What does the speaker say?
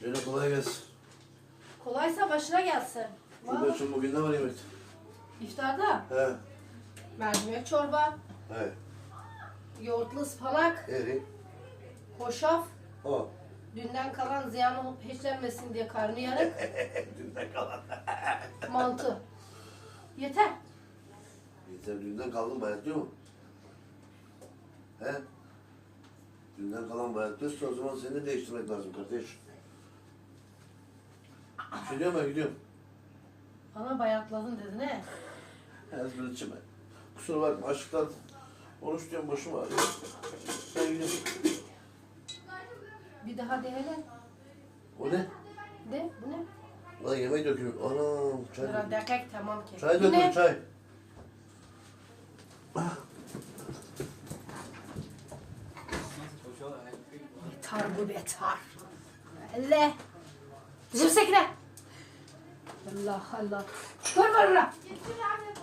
Cene kolay gelsin. Kolaysa başına gelsin. Vallahi. için bugün ne var yemek? İftarda He. mercimek çorba, He. yoğurtlu ıspanak, Eri. hoşaf, O. dünden kalan ziyan olup peşlenmesin diye karnıyarık, Dünden kalan. mantı. Yeter. Yeter dünden kaldın bayatlıyor mu? He? Dünden kalan bayatlıyorsa o zaman seni de değiştirmek lazım kardeş. Şey diyorum ben gidiyorum. Bana bayatladın dedi ne? Ezber içime. Kusura bakma açlıktan oruç diyorum başım ağrıyor. Ben gidiyorum. Bir daha de hele. O ne? De bu ne? Lan yemek dökülüyor. Anam çay Sıra dökülüyor. dakik tamam ki. Çay Bu ne? çay. Betar bu betar. Elle. Bizim sekre. Allah Allah. Çıkar var Getir abi.